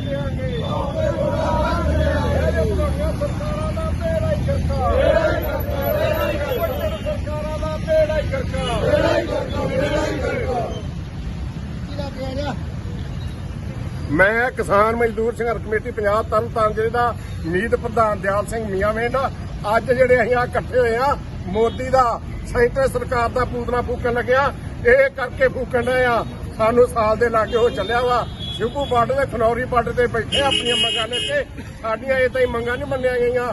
ਦਿਆਂਗੇ ਇਹ ਪੁਰਾਣੀਆਂ ਸਰਕਾਰਾਂ ਦਾ ਬੇੜਾ ਹੀ ਕਰਕਾ ਬੇੜਾ ਹੀ ਕਰਕਾ ਸਰਕਾਰਾਂ ਦਾ ਬੇੜਾ ਹੀ ਕਰਕਾ ਬੇੜਾ ਹੀ ਕਰਕਾ ਬੇੜਾ ਹੀ ਕਰਕਾ ਮੈਂ ਕਿਸਾਨ ਮਜ਼ਦੂਰ ਸੰਘਰਸ਼ ਕਮੇਟੀ ਪੰਜਾਬ ਤਰਨਤਾਰਨ ਜ਼ਿਲ੍ਹੇ ਦਾ ਮੀਤ ਪ੍ਰਧਾਨ ਦਿਆਲ ਸਿੰਘ ਮੀਆਂਵੇਂਡ ਅੱਜ ਜਿਹੜੇ ਅਸੀਂ ਆ ਇਕੱਠੇ ਹੋਏ ਆ, ਮੋਦੀ ਦਾ, ਸੈਂਟਰ ਸਰਕਾਰ ਦਾ ਪੂਤਨਾ ਫੂਕਣ ਲੱਗਿਆ। ਇਹ ਕਰਕੇ ਫੂਕਣ ਡਏ ਆ। ਸਾਨੂੰ ਸਾਲ ਦੇ ਲਾਗੇ ਹੋ ਚੱਲਿਆ ਵਾ। ਸ਼ਿਵੂ ਬਾਰਡਰ ਤੇ ਖਨੌਰੀ ਬਾਰਡਰ ਤੇ ਬੈਠੇ ਆਪਣੀਆਂ ਮੰਗਾਂ ਲੈ ਕੇ। ਸਾਡੀਆਂ ਇਹ ਤਾਂ ਹੀ ਮੰਗਾਂ ਨਹੀਂ ਮੰਨੀਆਂ ਗਈਆਂ।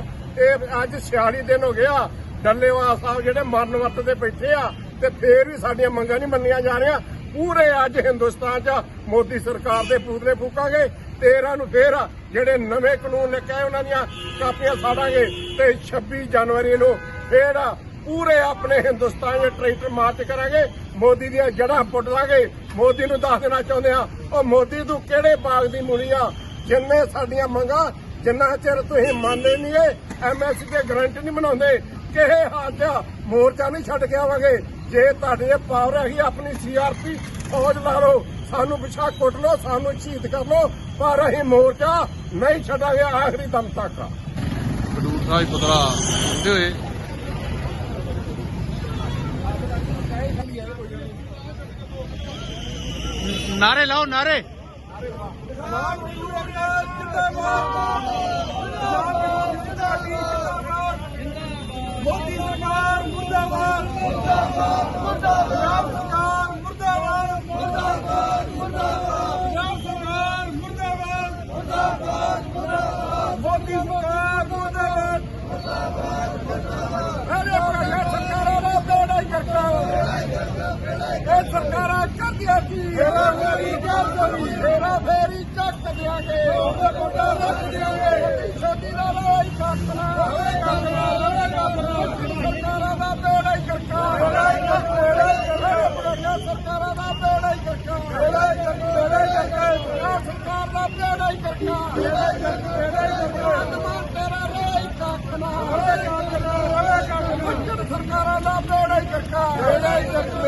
ਇਹ ਅੱਜ 46 ਦਿਨ ਹੋ ਗਿਆ। ਡੱਲੇਵਾਲ ਸਾਹਿਬ ਜਿਹੜੇ ਮਰਨ ਵਰਤ ਤੇ ਬੈਠੇ ਆ ਤੇ ਫੇਰ ਵੀ ਸਾਡੀਆਂ ਮੰਗਾਂ ਨਹੀਂ ਮੰਨੀਆਂ ਜਾ ਰਹੀਆਂ। ਪੂਰੇ ਅੱਜ ਹਿੰਦੁਸਤਾਨ 'ਚ ਮੋਦੀ ਸਰਕਾਰ ਦੇ ਪੂਤਲੇ ਫੂਕਾਂਗੇ। 13 ਨੂੰ ਫੇਰ ਜਿਹੜੇ ਨਵੇਂ ਕਾਨੂੰਨ ਨੇ ਕਹੇ ਆਏ ਉਹਨਾਂ ਦੀਆਂ ਕਾਪੀਆਂ ਸਾੜਾਂਗੇ ਤੇ 26 ਜਨਵਰੀ ਨੂੰ ਫੇਰ ਪੂਰੇ ਆਪਣੇ ਹਿੰਦੁਸਤਾਨ 'ਚ ਟਰੈਕਟਰ ਮਾਰਚ ਕਰਾਂਗੇ। ਮੋਦੀ ਦੀਆਂ ਜੜ੍ਹਾਂ ਪੁੱਟ ਦਾਂਗੇ ਮੋਦੀ ਨੂੰ ਦੱਸ ਦੇਣਾ ਚਾਹੁੰਦੇ ਆ ਉਹ ਮੋਦੀ ਤੂੰ ਕਿਹੜੇ ਬਾਗ ਦੀ ਮੂਲੀ ਆ? ਜਿੰਨੇ ਸਾਡੀਆਂ ਮੰਗਾਂ, ਜਿੰਨਾ ਚਿਰ ਤੁਸੀਂ ਮੰਨਦੇ ਨਹੀਂ ਐਮਐਸਪੀ ਤੇ ਗਰੰਟੀ ਨਹੀਂ ਬਣਾਉਂਦੇ, ਕਿਹੇ ਹਾਲ ਮੋਰਚਾ ਨਹੀਂ ਛੱਡ ਕੇ ਆਵਾਂਗੇ? ਜੇ ਤੁਹਾਡੇ ਪਾਵਰ ਹੈਗੀ, ਆਪਣੀ ਸੀਆਰਪੀ ਫੌਜ ਲਾ ਲਓ, ਸਾਨੂੰ ਪਿਛਾ ਕੁੱਟ ਲਓ, ਸਾਨੂੰ ਸ਼ਹੀਦ ਕਰ ਲਓ, ਪਰ ਅਸੀਂ ਮੋਰਚਾ ਨਹੀਂ ਛੱਡਾਂਗੇ, ਆਖਰੀ ਦਮ ਤੱਕ। ਖਡੂਰ ਸਾਹਿਬ ਪੁਤਲਾ ਹੁੰਦੇ ਹੋਏ ਨਾਰੇ ਲਾਓ ਨਾਰੇ। ਮੋਦੀ ਸਰਕਾਰ ਮੁਰਦਾਬਾਦ ਮੁਰਦਾਬਾਦ ਮੁਰਦਾਬਾਦ ਪੰਜਾਬ ਸਰਕਾਰ ਮੁਰਦਾਬਾਦ ਮੁਰਦਾਬਾਦ ਮੁਰਦਾਬਾਦ ਮੋਦੀ ਸਰਕਾਰ ਮੁਰਦਾਬਾਦ ਅਰੇ ਪ੍ਰਸ਼ਾ ਸਰਕਾਰਾਂ ਦਾ ਬੇੜਾ ਹੀ ਕਰਤਾ ਇਹ ਸਰਕਾਰਾਂ ਕਰਦੀਆਂ ਕੀ ਫੇਰਾ ਫੇਰੀ ਚੱਕ ਫੇਰਾ ਫੇਰੀ ਚੱਕ ਦਿਆਂਗੇ ਉਹਦੇ ਕੋਟਾ ਰੱਖ ਦਿਆਂਗੇ ਛੋਟੀ ਨਾਲ ਆਈ ਕੱਟਣਾ ਹੋਵੇ ਕੱਟਣਾ ਹੋਵੇ ਕੱਟਣਾ ਸਰਕਾਰਾਂ ਦਾ ਬੇੜਾ ਹੀ ਕਰਤਾ ਬੇੜਾ ਹੀ ਕਰਤਾ ਸਰਕਾਰਾਂ ਦਾ ਬੇੜਾ ਹੀ ਕਰਤਾ ਬੇੜਾ ਹੀ ਕਰਤਾ ਬੇੜਾ ਹੀ ਕਰਤਾ ਸਰਕਾਰ ਦਾ ਬੇੜਾ ਹੀ ਕਰਤਾ ਬੇੜਾ ਹੀ ਕਰਤਾ ਬੇੜਾ ਹੀ ਕਰਤਾ ਤੇਰਾ ਰੇਈ ਕੱਟਣਾ ਹੋਵੇ ਕੱਟਣਾ ਹੋਵੇ ਕੱਟਣਾ ਸਰਕਾਰਾਂ ਦਾ ਬੇੜਾ ਹੀ ਕਰਤਾ ਬੇੜਾ ਹੀ ਕਰਤਾ